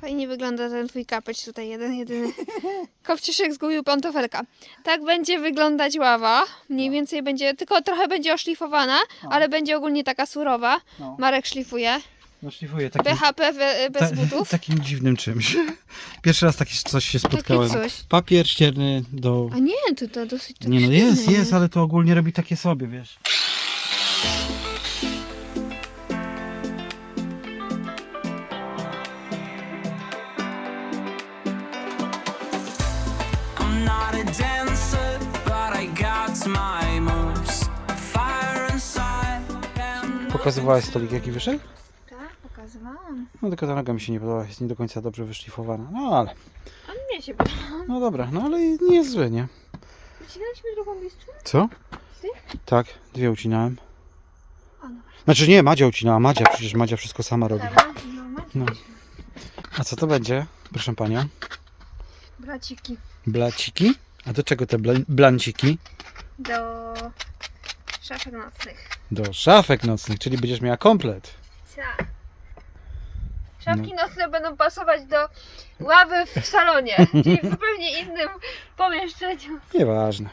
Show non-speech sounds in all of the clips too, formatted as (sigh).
Fajnie wygląda ten twój kapeć tutaj, jeden, jedyny. (laughs) Kopciszek zgubił pantofelka. Tak będzie wyglądać ława. Mniej więcej będzie, tylko trochę będzie oszlifowana, No. ale będzie ogólnie taka surowa. No, Marek szlifuje. no szlifuję takim, BHP we- bez ta- butów. (laughs) takim dziwnym czymś. Pierwszy raz taki coś się spotkałem. Takie coś. Papier ścierny do... A nie, to, to dosyć tak Nie no, jest, sztywne. jest, ale to ogólnie robi takie sobie, wiesz. Pokazywałaś stolik jaki wyszedł? Tak, pokazywałam. No tylko ta noga mi się nie podoba, jest nie do końca dobrze wyszlifowana. No ale, A mnie się podoba. no dobra, no ale nie jest złe, nie? Wycinaliśmy drugą listę? Co? Ty? Tak, dwie ucinałem. A, no. Znaczy nie, Madzia ucinała, Madzia, przecież Madzia wszystko sama robi. Dobra, no, macie. No. A co to będzie, proszę panią? Braciki. Blaciki? A do czego te bla blanciki? Do szafek nocnych. Do szafek nocnych, czyli będziesz miała komplet. Tak. Szafki nocne będą pasować do ławy w salonie, (laughs) czyli w zupełnie innym pomieszczeniu. Nieważne.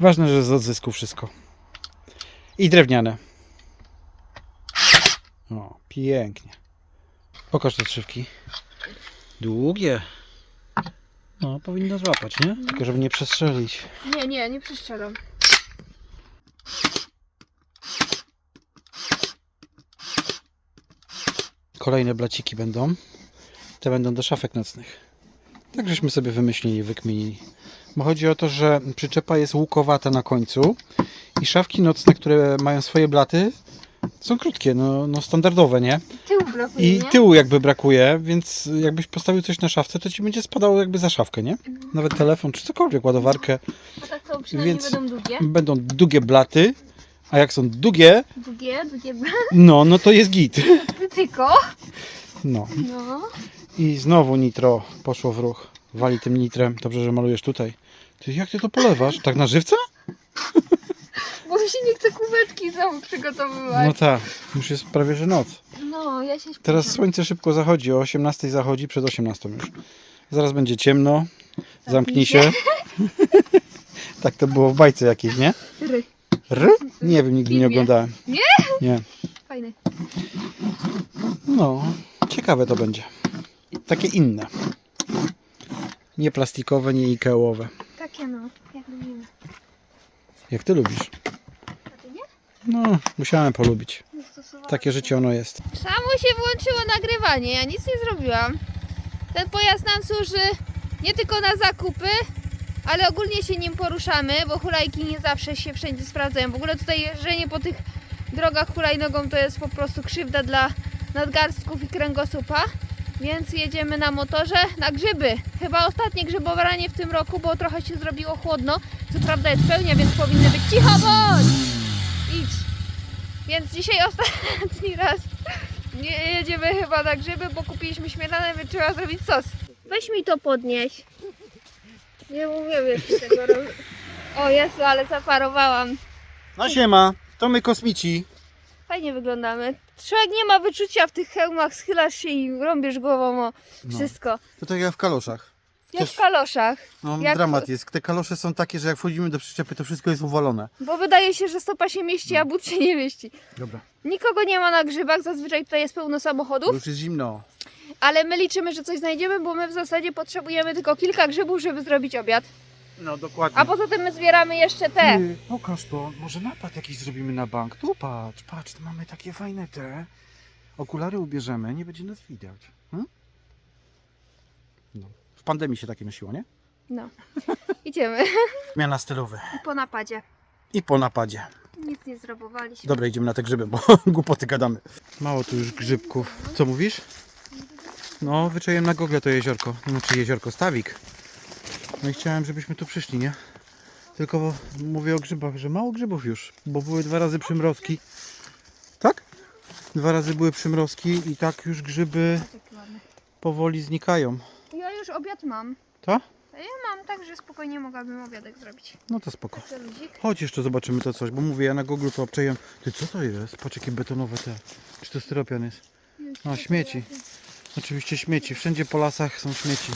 Ważne, że z odzysku wszystko. I drewniane. O, pięknie. Pokaż te trzywki. Długie. No, powinno złapać, nie? Tylko żeby nie przestrzelić. Nie, nie, nie przeszczelam. Kolejne blaciki będą. Te będą do szafek nocnych. Tak żeśmy sobie wymyślili, wykminili. Bo chodzi o to, że przyczepa jest łukowata na końcu i szafki nocne, które mają swoje blaty, są krótkie, no, no standardowe, nie? Tył blokuje, I nie? tyłu jakby brakuje, więc jakbyś postawił coś na szafce, to ci będzie spadało jakby za szafkę, nie? Nawet telefon, czy cokolwiek, ładowarkę. A tak to przynajmniej Więc- będą długie. Będą długie blaty, a jak są długie, Długie, długie no, no to jest git. (laughs) tylko. No. No. I znowu nitro poszło w ruch. Wali tym nitrem. Dobrze, że malujesz tutaj. Ty, jak ty to polewasz? Tak na żywca? (laughs) Nie chce kuwetki znowu przygotowywać. No tak, już jest prawie że noc. No, ja się Teraz śpieszę. słońce szybko zachodzi, o 18 zachodzi, przed 18 już. Zaraz będzie ciemno, zamknij się. (laughs) tak to było w bajce jakiejś, nie? Ry. R? Nie wiem, nigdy nie oglądałem. Nie? Nie. Fajny. No, ciekawe to będzie. Takie inne. Nie plastikowe, nie ikeowe. Takie no, jak lubimy. Jak ty lubisz? No, musiałem polubić. Takie życie ono jest. Samo się włączyło nagrywanie, ja nic nie zrobiłam. Ten pojazd nam służy nie tylko na zakupy, ale ogólnie się nim poruszamy, bo hulajki nie zawsze się wszędzie sprawdzają. W ogóle tutaj jeżdżenie po tych drogach hulajnogą to jest po prostu krzywda dla nadgarstków i kręgosłupa. Więc jedziemy na motorze na grzyby. Chyba ostatnie grzybowanie w tym roku, bo trochę się zrobiło chłodno. Co prawda jest pełnia, więc powinny być cicho bądź! Idź! Więc dzisiaj ostatni raz nie jedziemy chyba na grzyby, bo kupiliśmy śmietanę, więc trzeba zrobić sos. Weź mi to podnieś. Nie umiem jeszcze tego robić. O Jezu, ale zaparowałam. No siema, to my kosmici. Fajnie wyglądamy. Człowiek nie ma wyczucia w tych hełmach, schylasz się i rąbiesz głową o No. wszystko. To tak jak w kaloszach. Jak Też- w kaloszach. No, Jak- dramat jest. Te kalosze są takie, że jak wchodzimy do przyczepy, to wszystko jest uwalone. Bo wydaje się, że stopa się mieści, a but się nie mieści. Dobra. Nikogo nie ma na grzybach, zazwyczaj tutaj jest pełno Bo samochodów. już jest zimno. Ale my liczymy, że coś znajdziemy, bo my w zasadzie potrzebujemy tylko kilka grzybów, żeby zrobić obiad. No dokładnie. A poza tym my zbieramy jeszcze te. Ty, pokaż to. Może napad jakiś zrobimy na bank. Tu patrz, patrz, tu mamy takie fajne te. Okulary ubierzemy, nie będzie nas widać. W pandemii się takie nosiło, nie? No. (laughs) Idziemy. Zmiana stylowy. Po napadzie. I po napadzie. Nic nie zrobowaliśmy. Dobra, idziemy na te grzyby, bo (laughs) głupoty gadamy. Mało tu już grzybków. Co mówisz? No, wyczaiłem na gogle to jeziorko. Znaczy jeziorko, stawik. No i chciałem, żebyśmy tu przyszli, nie? Tylko mówię o grzybach, że mało grzybów już, bo były dwa razy przymrozki. Tak? Dwa razy były przymrozki i tak już grzyby ładny. powoli znikają. Już obiad mam. To? Ja mam, także spokojnie mogłabym obiadek zrobić. No to spoko. Także. Chodź jeszcze zobaczymy to coś, bo mówię, ja na Google to obczaiłem. Ty co to jest? Patrz jakie betonowe te. Czy to styropian jest? A, śmieci. Oczywiście śmieci. Wszędzie po lasach są śmieci.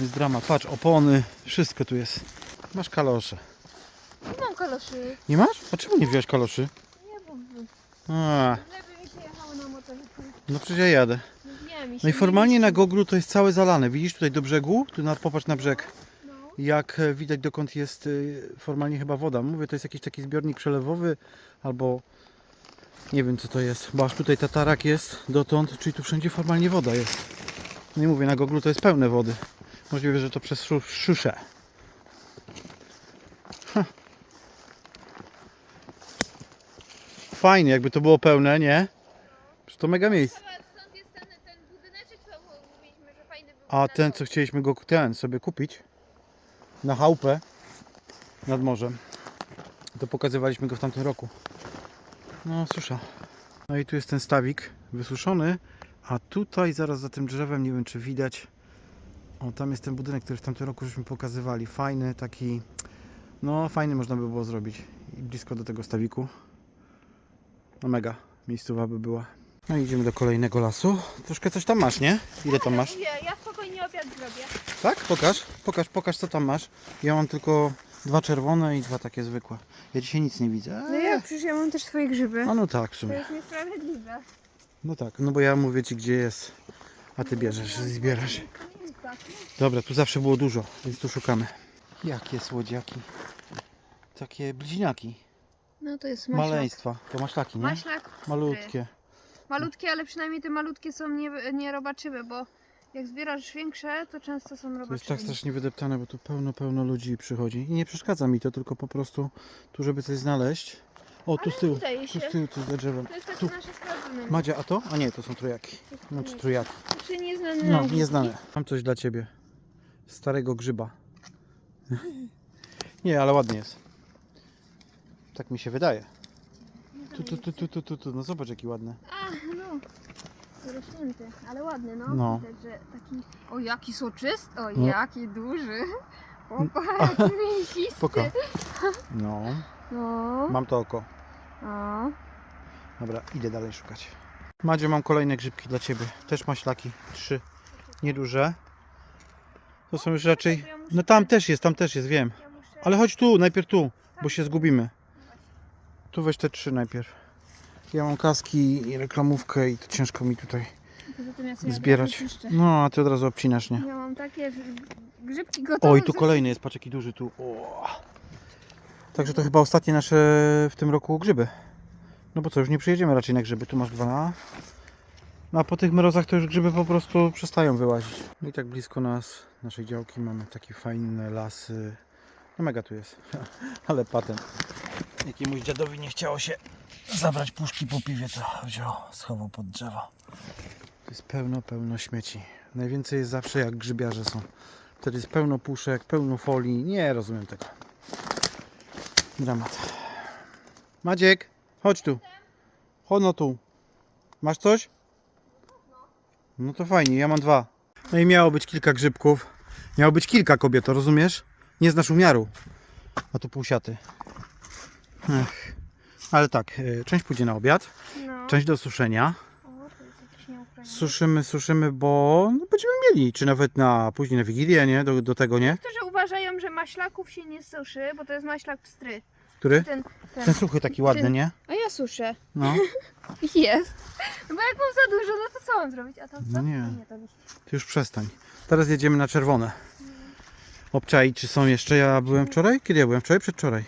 Jest dramat. Patrz, opony. Wszystko tu jest. Masz kalosze. Nie mam kaloszy. Nie masz? A czemu nie wziąłeś kaloszy? Nie, bo A, lepiej mi się jechało na motorze. no przecież ja jadę. Nie, mi się No i nie formalnie na goglu to jest całe zalane. Widzisz tutaj do brzegu? Tu na, popatrz na brzeg. No. Jak e, widać dokąd jest y, formalnie chyba woda. Mówię, to jest jakiś taki zbiornik przelewowy albo nie wiem co to jest. Bo aż tutaj tatarak jest dotąd, czyli tu wszędzie formalnie woda jest. No i mówię, na goglu to jest pełne wody. Możliwe, że to przez szu- szyszę. Ha. Fajnie, jakby to było pełne, nie? Przecież to mega miejsce. Zobacz, stąd jest ten, ten budyneczek, co mówiliśmy, że fajny był. A ten, co chcieliśmy go ten sobie kupić na chałupę nad morzem, to pokazywaliśmy go w tamtym roku. No, susza. No i tu jest ten stawik wysuszony, a tutaj zaraz za tym drzewem, nie wiem czy widać, o tam jest ten budynek, który w tamtym roku żeśmy pokazywali. Fajny, taki, no fajny można by było zrobić. I blisko do tego stawiku. No mega, miejscowa by była. No idziemy do kolejnego lasu. Troszkę coś tam masz, nie? Ile tam masz? Mówię, ja spokojnie obiad zrobię. Tak? Pokaż, pokaż, pokaż co tam masz. Ja mam tylko dwa czerwone i dwa takie zwykłe. Ja dzisiaj nic nie widzę. No ja przecież ja mam też swoje grzyby. A no tak w To sumie. jest niesprawiedliwe. No tak, no bo ja mówię ci gdzie jest, a ty bierzesz i zbierasz. To nie jest tak. Dobra, tu zawsze było dużo, więc tu szukamy. Jakie słodziaki. Takie blizniaki. No to jest maślak. Maleństwa. To maślaki, nie? Maślak. Malutkie. Malutkie, ale przynajmniej te malutkie są nie, nie robaczywe, bo jak zbierasz większe, to często są To jest robaczywe. tak strasznie wydeptane, bo tu pełno, pełno ludzi przychodzi. I nie przeszkadza mi to, tylko po prostu tu, żeby coś znaleźć. O, tu z tyłu, tu z tyłu, tu za drzewem. To jest takie Tu. nasze sprawdzone. Madzia, a to? A nie, to są trójaki. No czy trójaki. Czy nieznane No, nauki. nieznane. Mam coś dla ciebie. Starego grzyba. (laughs) Nie, ale ładnie jest. Tak mi się wydaje. Tu, tu, tu, tu, tu, tu, tu. No zobacz jaki ładny. A, no. Rośnięty, ale ładny, no. No. Widać, że taki... O, jaki soczysty, o, No. jaki duży. (laughs) Popatrz, mięsisty. Spoko. No, No, mam to oko. no. Dobra, idę dalej szukać. Madzie, mam kolejne grzybki dla ciebie. Też maślaki. Trzy. Nieduże. To są już raczej... No tam też jest, tam też jest, wiem. Ale chodź tu, najpierw tu, bo się zgubimy. Tu weź te trzy najpierw. Ja mam kaski i reklamówkę i to ciężko mi tutaj Poza tym ja sobie zbierać. No, a ty od razu obcinasz, nie? Ja mam takie grzybki gotowe. Oj, tu kolejny jest, patrz jaki duży tu. O. Także to chyba ostatnie nasze w tym roku grzyby. No bo co, już nie przyjedziemy raczej na grzyby. Tu masz dwa. No a po tych mrozach to już grzyby po prostu przestają wyłazić. No i tak blisko nas, naszej działki, mamy takie fajne lasy. No mega tu jest. (laughs) Ale patent. Jakiemuś dziadowi nie chciało się zabrać puszki po piwie, to wziął, schował pod drzewo. To jest pełno, pełno śmieci. Najwięcej jest zawsze jak grzybiarze są. Wtedy jest pełno puszek, pełno folii. Nie rozumiem tego. Dramat. Maciek, chodź tu. Chodź no tu. Masz coś? No to fajnie, ja mam dwa. No i miało być kilka grzybków. Miało być kilka kobieto, rozumiesz? Nie znasz umiaru. A tu półsiaty. Ech. Ale tak, y, część pójdzie na obiad, No. część do suszenia. Suszymy, suszymy, bo no, będziemy mieli, czy nawet na później na Wigilię, nie? Do, do tego, nie? Niektórzy uważają, że maślaków się nie suszy, bo to jest maślak pstry. Który? Ten, ten. Ten suchy taki ładny, Ten- nie? A ja suszę. No. (laughs) Jest. No bo jak mam za dużo, no to co mam zrobić? A tam co? No nie. To. Ty już przestań. Teraz jedziemy na czerwone. Obczai, czy są jeszcze? Ja byłem wczoraj? Kiedy ja byłem? Wczoraj, przedwczoraj.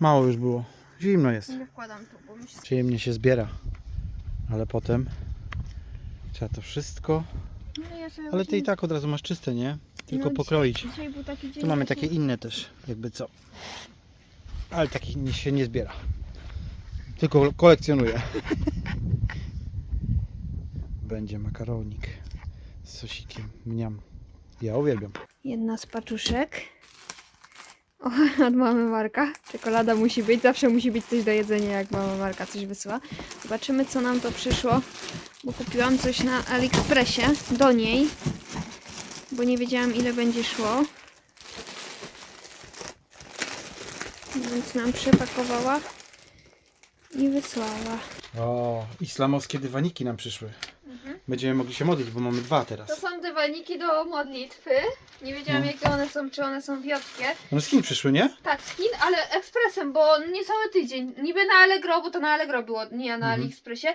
Mało już było. Zimno jest. Nie wkładam tu, bo mi się... Przyjemnie się zbiera. Ale potem trzeba to wszystko. No, ja sobie Ale ty i tak od razu masz czyste, nie? Tylko No, pokroić. Dzisiaj, dzisiaj był taki dzień. Tu mamy takie inne też, jakby co. Ale takich nie- się nie zbiera. Tylko kolekcjonuję. (laughs) Będzie makaronik z sosikiem. Mniam. Ja uwielbiam. Jedna z paczuszek. O, (laughs) od mamy Marka. Czekolada musi być, zawsze musi być coś do jedzenia, jak mama Marka coś wysyła. Zobaczymy, co nam to przyszło, bo kupiłam coś na AliExpressie do niej, bo nie wiedziałam, ile będzie szło. Więc nam przepakowała i wysłała. O, islamowskie dywaniki nam przyszły. Będziemy mogli się modlić, bo mamy dwa To teraz. są dywaniki do modlitwy. Nie wiedziałam No. jakie one są, czy one są wiotkie. No z Chin przyszły, nie? Tak, z Chin, ale ekspresem, bo niecały tydzień. Niby na Allegro, bo to na Allegro było, nie na Mhm. AliExpressie.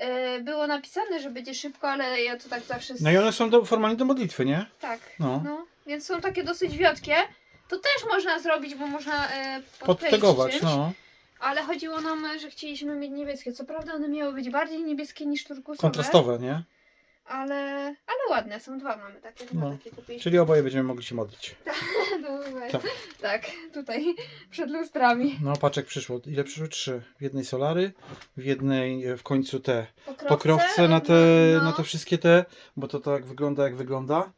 Yy, było napisane, że będzie szybko, ale ja to tak zawsze... No i one są do, formalnie do modlitwy, nie? Tak, No. no. Więc są takie dosyć wiotkie. To też można zrobić, bo można podkleić Podtegować, czymś. no. Ale chodziło nam, że chcieliśmy mieć niebieskie. Co prawda one miały być bardziej niebieskie niż turkusowe. Kontrastowe, nie? Ale, ale ładne, są dwa mamy takie, dwa No. takie kupiliśmy. Czyli oboje będziemy mogli się modlić. (laughs) Dobra. Tak. tak, tutaj przed lustrami. No paczek przyszło. Ile przyszło? Trzy. W jednej solary, w jednej e, w końcu te Pokrowce, pokrowce na te, no. na te wszystkie te, bo to tak wygląda jak wygląda.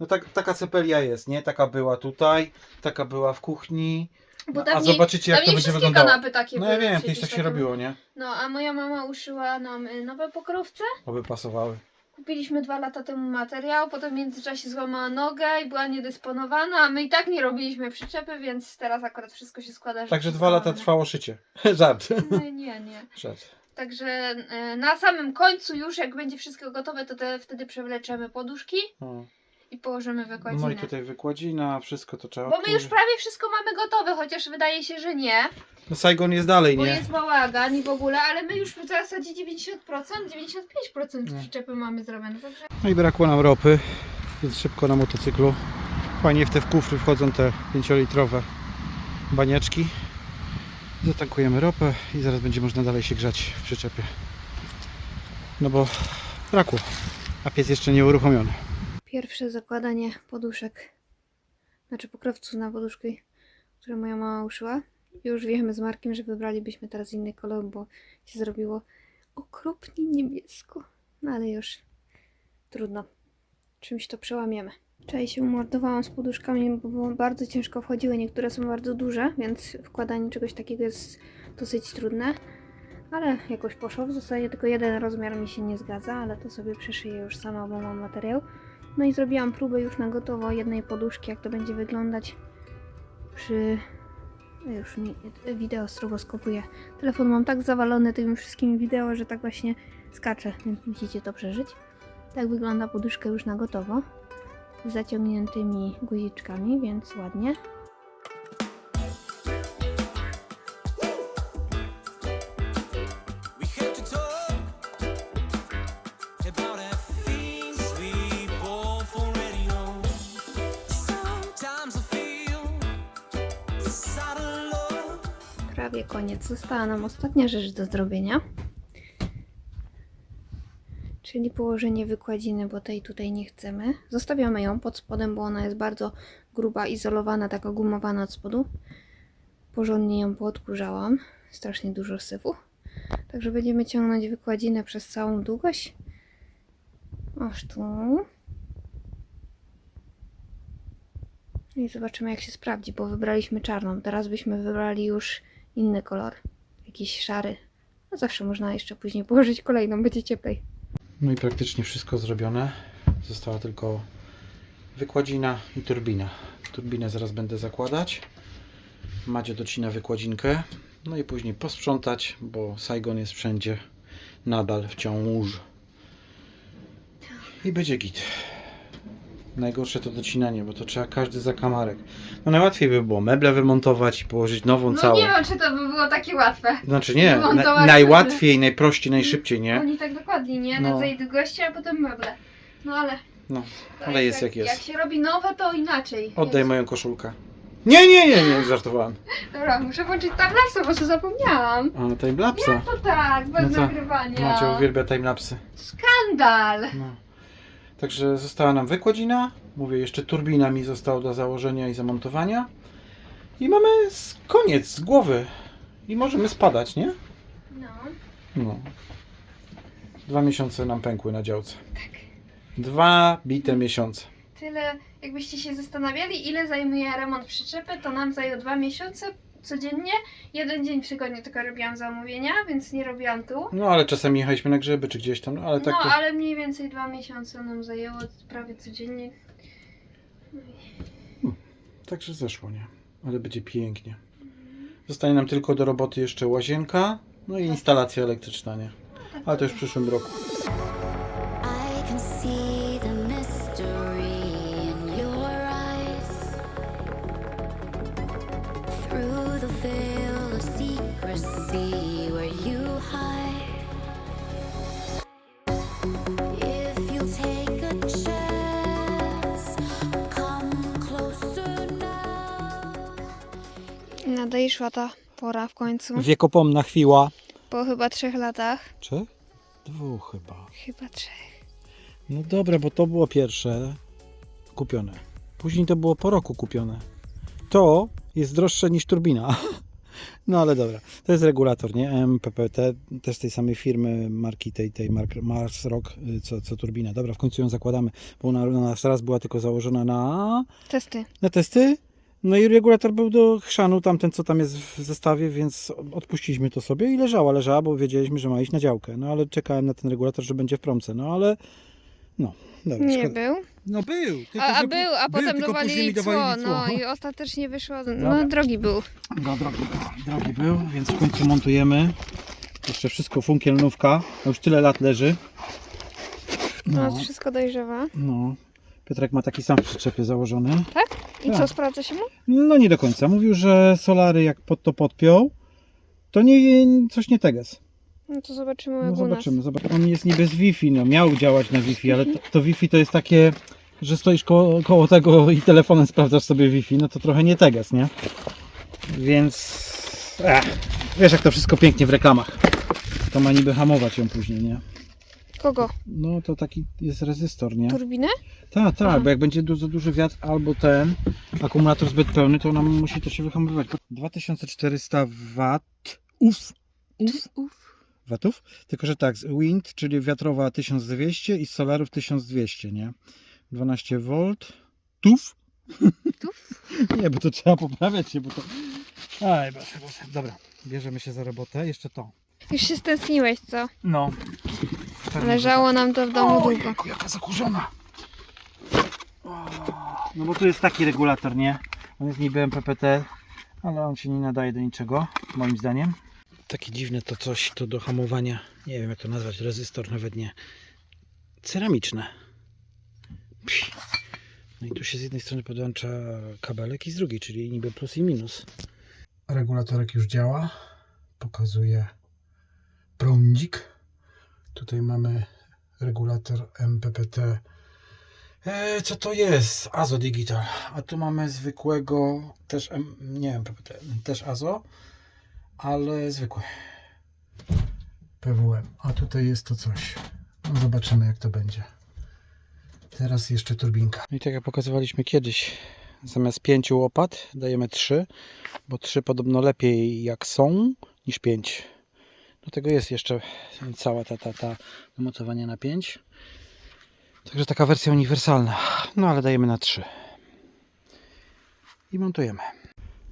No tak, taka cepelia jest, nie? Taka była tutaj, taka była w kuchni. Bo A dawniej, zobaczycie jak to będzie wszystkie wyglądało. kanapy takie No ja były wiem, przecież kiedyś tak się takie. robiło, nie? No, a moja mama uszyła nam y, nowe pokrowce. Oby pasowały. Kupiliśmy dwa lata temu materiał, potem w międzyczasie złamała nogę i była niedysponowana, a my i tak nie robiliśmy przyczepy, więc teraz akurat wszystko się składa. że Także dwa lata trwało szycie. (laughs) Żart. Nie, nie, nie. Żart. Także y, na samym końcu już, jak będzie wszystko gotowe, to te, wtedy przewleczemy poduszki No. I położymy wykładzinę. no i tutaj wykładzina, wszystko to trzeba Bo my już odkurzyć. prawie wszystko mamy gotowe, chociaż wydaje się, że nie, No Saigon jest dalej, bo nie? jest bałagan i w ogóle, ale my już w zasadzie 90%, 95% Nie. przyczepy mamy zrobione, także No i brakło nam ropy, więc szybko na motocyklu. Fajnie w te kufry wchodzą te 5-litrowe banieczki. Zatankujemy ropę i zaraz będzie można dalej się grzać w przyczepie. No bo brakło, a piec jeszcze nie uruchomiony. Pierwsze zakładanie poduszek, znaczy pokrowców na poduszki, które moja mama uszyła. Już wiemy z Markiem, że wybralibyśmy teraz inny kolor, bo się zrobiło okropnie niebiesko. No ale już trudno. Czymś to przełamiemy. Wczoraj się umordowałam z poduszkami, bo bardzo ciężko wchodziły. Niektóre są bardzo duże, więc wkładanie czegoś takiego jest dosyć trudne. Ale jakoś poszło. W zasadzie tylko jeden rozmiar mi się nie zgadza, ale to sobie przeszyję już sama, bo mam materiał. No i zrobiłam próbę już na gotowo jednej poduszki, jak to będzie wyglądać przy... No Już mi wideo stroboskopuje. Telefon mam tak zawalony tymi wszystkimi wideo, że tak właśnie skacze, więc musicie to przeżyć. Tak wygląda poduszka już na gotowo. Z zaciągniętymi guziczkami, więc ładnie. Koniec. Została nam ostatnia rzecz do zrobienia. Czyli położenie wykładziny, bo tej tutaj nie chcemy. Zostawiamy ją pod spodem, bo ona jest bardzo gruba, izolowana, taka gumowana od spodu. Porządnie ją poodkurzałam. Strasznie dużo syfu. Także będziemy ciągnąć wykładzinę przez całą długość. Aż tu. I zobaczymy jak się sprawdzi, bo wybraliśmy czarną. Teraz byśmy wybrali już inny kolor. Jakiś szary. No zawsze można jeszcze później położyć kolejną, będzie cieplej. No i praktycznie wszystko zrobione. Została tylko wykładzina i turbina. Turbinę zaraz będę zakładać. Macie docina wykładzinkę. No i później posprzątać, bo Saigon jest wszędzie nadal wciąż. I będzie git. Najgorsze to docinanie, bo to trzeba każdy zakamarek. No najłatwiej by było meble wymontować i położyć nową No całą. nie wiem, czy to by było takie łatwe. Znaczy nie, na, najłatwiej, najprościej, najszybciej, nie? Oni tak dokładnie, nie? No. Tej długości, a potem meble. No ale... No, to ale jest jak jest. Jak się robi nowe, to inaczej. Oddaj Jest. moją koszulkę. Nie, nie, nie, nie, żartowałem. (laughs) Dobra, muszę włączyć tablasa, bo się zapomniałam. A, timelapsa. To tak, bez No co? nagrywania. Macie uwielbia timelapsy. Skandal! No. Także została nam wykładzina. Mówię, jeszcze turbina mi została do założenia i zamontowania. I mamy koniec z głowy. I możemy spadać, nie? No. No. Dwa miesiące nam pękły na działce. Dwa bite miesiące. Tyle, jakbyście się zastanawiali, ile zajmuje remont przyczepy, to nam zajął dwa miesiące codziennie. Jeden dzień w tygodniu tylko robiłam zamówienia, więc nie robiłam tu. No ale czasem jechaliśmy na grzyby czy gdzieś tam, no, ale tak no, to... ale mniej więcej dwa miesiące nam zajęło prawie codziennie. Także zeszło, nie? Ale będzie pięknie. Zostanie nam tylko do roboty jeszcze łazienka, no i instalacja elektryczna, nie? Ale to już w przyszłym roku. Nadejszła ta pora w końcu. Wiekopomna chwila. Po chyba trzech latach. Czy? Dwóch chyba. Chyba trzech. No dobra, bo to było pierwsze kupione. Później to było po roku kupione. To jest droższe niż turbina. (laughs) No ale dobra. To jest regulator, nie? MPPT, też tej samej firmy, marki tej, tej Mark- Mars Rock, y, co, co turbina. Dobra, w końcu ją zakładamy, bo ona na nas raz była tylko założona na, Testy. na testy. No i regulator był do chrzanu, tamten co tam jest w zestawie, więc odpuściliśmy to sobie i leżała, leżała, bo wiedzieliśmy, że ma iść na działkę. No ale czekałem na ten regulator, że będzie w promce. No ale, no, dobra. Nie szkoda. był. No był. tylko A, a że- był, a potem tylko później dowalili mi cło. dowalili No i ostatecznie wyszło. Dobra. No drogi był. No, drogi, był, drogi był, więc w końcu montujemy. Jeszcze wszystko funkielnówka. No już tyle lat leży. No, No, wszystko dojrzewa. no. Piotrek ma taki sam w przyczepie założony. I Tak. co, sprawdza się mu? No nie do końca. Mówił, że solary jak pod to podpiął, to nie, coś nie teges. No to zobaczymy No u zobaczymy, zobaczymy. On jest niby z Wi-Fi, no miał działać na Wi-Fi, ale to, to Wi-Fi to jest takie, że stoisz koło, koło tego i telefonem sprawdzasz sobie Wi-Fi, no to trochę nie teges, nie? Więc wiesz jak to wszystko pięknie w reklamach. To ma niby hamować ją później, nie? Kogo? No to taki jest rezystor, nie? Turbinę? Tak, Aha. tak, bo jak będzie du- za duży wiatr albo ten akumulator zbyt pełny, to nam musi to się wyhamowywać. 2400 W. Uf. Uf. Uf. watów, tylko że tak, z wind, czyli wiatrowa 1200 i z solarów 1200, nie? 12 V. Tuf? Tuf? (laughs) nie, bo to trzeba poprawiać się, bo to... Aj, Boże, Boże. Dobra, bierzemy się za robotę. Jeszcze to. Już się stęskniłeś, co? No. Leżało nam to w domu długo. Ojejku, jaka zakurzona. O, No bo tu jest taki regulator, nie? On jest niby MPPT, ale on się nie nadaje do niczego, moim zdaniem. Takie dziwne to coś, to do hamowania, nie wiem jak to nazwać, rezystor nawet nie. Ceramiczne. Psi. No i tu się z jednej strony podłącza kabelek i z drugiej, czyli niby plus i minus. Regulatorek już działa. Pokazuje prądzik. Tutaj mamy regulator MPPT. E, co to jest? Azo Digital. A tu mamy zwykłego, też M, nie MPPT, też Azo, ale zwykły. PWM. A tutaj jest to coś. No zobaczymy jak to będzie. Teraz jeszcze turbinka. I tak jak pokazywaliśmy kiedyś, zamiast pięciu łopat dajemy trzy, bo trzy podobno lepiej jak są niż pięć. Do tego jest jeszcze cała ta, ta, ta do mocowania na 5. Także taka wersja uniwersalna. No ale dajemy na 3. I montujemy.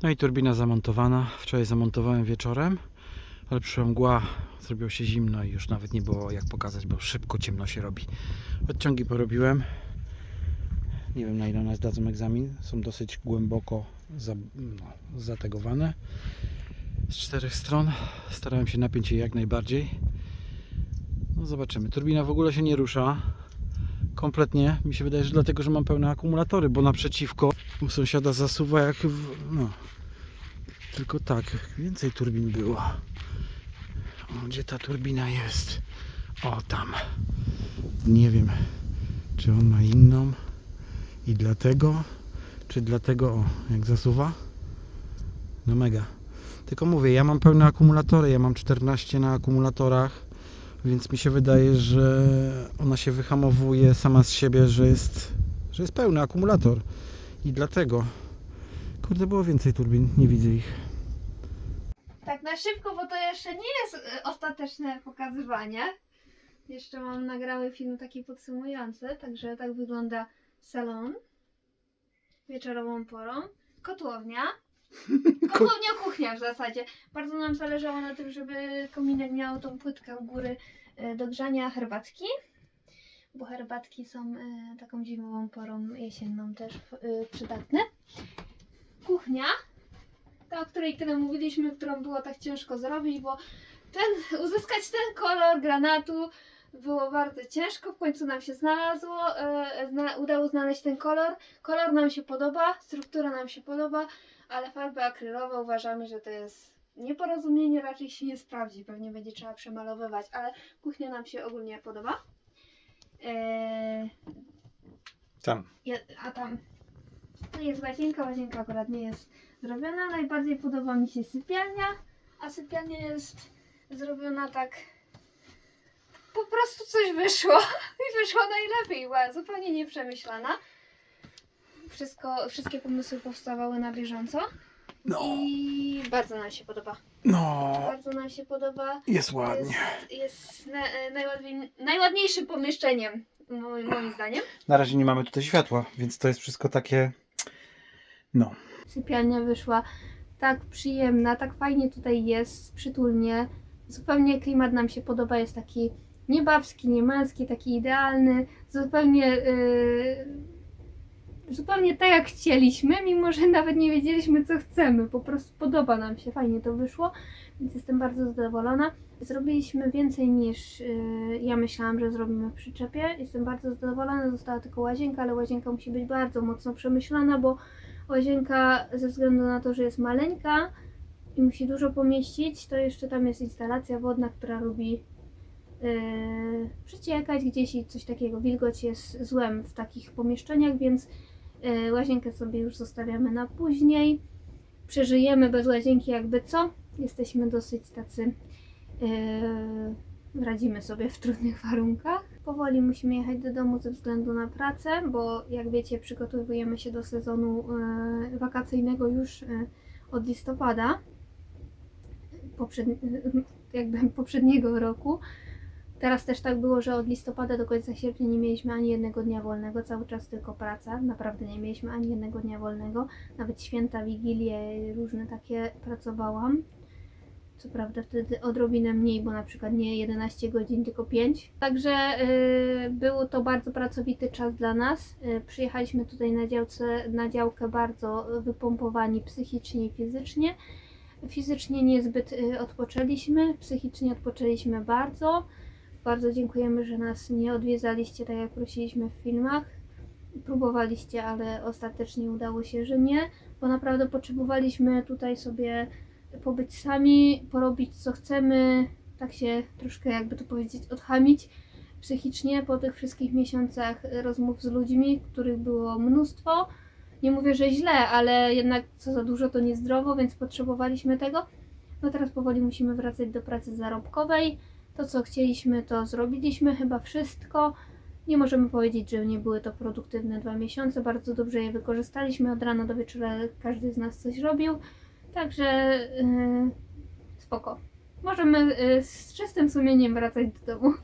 No i turbina zamontowana. Wczoraj zamontowałem wieczorem, ale przyszła mgła, zrobiło się zimno i już nawet nie było jak pokazać, bo szybko ciemno się robi. Odciągi porobiłem. Nie wiem na ile nas dadzą egzamin. Są dosyć głęboko za, no, zategowane z czterech stron. Starałem się napiąć je jak najbardziej. No zobaczymy. Turbina w ogóle się nie rusza. Kompletnie. Mi się wydaje, że dlatego, że mam pełne akumulatory, bo naprzeciwko u sąsiada zasuwa jak w, no. Tylko tak, więcej turbin było. O, gdzie ta turbina jest? O, tam. Nie wiem, czy on ma inną i dlatego, czy dlatego, o, jak zasuwa? No mega. Tylko mówię, ja mam pełne akumulatory, ja mam 14 na akumulatorach, więc mi się wydaje, że ona się wyhamowuje sama z siebie, że jest, że jest pełny akumulator. I dlatego. Kurde, było więcej turbin, nie widzę ich. Tak na szybko, bo to jeszcze nie jest y, ostateczne pokazywanie. Jeszcze mam nagrały film taki podsumujący, także tak wygląda salon wieczorową porą. Kotłownia. Kotłownia, kuchnia w zasadzie. Bardzo nam zależało na tym, żeby kominek miał tą płytkę u góry y, do grzania herbatki. Bo herbatki są y, taką zimową porą, jesienną też y, przydatne. Kuchnia ta, o której tyle mówiliśmy, którą było tak ciężko zrobić, bo ten, uzyskać ten kolor granatu było bardzo ciężko, w końcu nam się znalazło, e, zna, udało znaleźć ten kolor. Kolor nam się podoba, struktura nam się podoba, ale farby akrylowe uważamy, że to jest nieporozumienie, raczej się nie sprawdzi, pewnie będzie trzeba przemalowywać, ale kuchnia nam się ogólnie podoba. E, Tam. ja, a tam Tu jest łazienka, łazienka akurat nie jest zrobiona. Najbardziej podoba mi się sypialnia, a sypialnia jest zrobiona tak. Po prostu coś wyszło (laughs) i wyszło najlepiej, była zupełnie nieprzemyślana. Wszystko, wszystkie pomysły powstawały na bieżąco No, i bardzo nam się podoba. no, Bardzo nam się podoba. jest Jest, jest na, najładniej, najładniejszym pomieszczeniem, moim, moim zdaniem. Na razie nie mamy tutaj światła, więc to jest wszystko takie. No. Sypialnia wyszła tak przyjemna, tak fajnie tutaj jest, przytulnie. Zupełnie klimat nam się podoba, jest taki nie babski, nie męski, taki idealny. Zupełnie, yy, zupełnie tak jak chcieliśmy, mimo że nawet nie wiedzieliśmy co chcemy. Po prostu podoba nam się, fajnie to wyszło, więc jestem bardzo zadowolona. Zrobiliśmy więcej niż yy, ja myślałam, że zrobimy w przyczepie. Jestem bardzo zadowolona, została tylko łazienka, ale łazienka musi być bardzo mocno przemyślana, bo Łazienka ze względu na to, że jest maleńka i musi dużo pomieścić, to jeszcze tam jest instalacja wodna, która lubi yy, przeciekać gdzieś i coś takiego. Wilgoć jest złem w takich pomieszczeniach, więc łazienkę sobie już zostawiamy na później. Przeżyjemy bez łazienki jakby co. Jesteśmy dosyć tacy yy, radzimy sobie w trudnych warunkach. Powoli musimy jechać do domu ze względu na pracę, bo jak wiecie, przygotowujemy się do sezonu e, wakacyjnego już e, od listopada, jakby poprzedniego roku. Teraz też tak było, że od listopada do końca sierpnia nie mieliśmy ani jednego dnia wolnego, cały czas tylko praca. Naprawdę nie mieliśmy ani jednego dnia wolnego. Nawet święta, wigilie, różne takie pracowałam. Co prawda wtedy odrobinę mniej, bo na przykład nie 11 godzin, tylko 5. Także y, był to bardzo pracowity czas dla nas. Y, przyjechaliśmy tutaj na, działce, na działkę bardzo wypompowani psychicznie i fizycznie. Fizycznie niezbyt y, odpoczęliśmy, psychicznie odpoczęliśmy bardzo. Bardzo dziękujemy, że nas nie odwiedzaliście tak jak prosiliśmy w filmach. Próbowaliście, ale ostatecznie udało się, że nie, bo naprawdę potrzebowaliśmy tutaj sobie pobyć sami, porobić co chcemy, tak się troszkę jakby to powiedzieć odchamić psychicznie po tych wszystkich miesiącach rozmów z ludźmi, których było mnóstwo. Nie mówię, że źle, ale jednak co za dużo to niezdrowo, więc potrzebowaliśmy tego. No teraz powoli musimy wracać do pracy zarobkowej. To co chcieliśmy, to zrobiliśmy chyba wszystko. Nie możemy powiedzieć, że nie były to produktywne dwa miesiące. Bardzo dobrze je wykorzystaliśmy. Od rana do wieczora każdy z nas coś robił. Także yy, spoko. Możemy yy, z czystym sumieniem wracać do domu.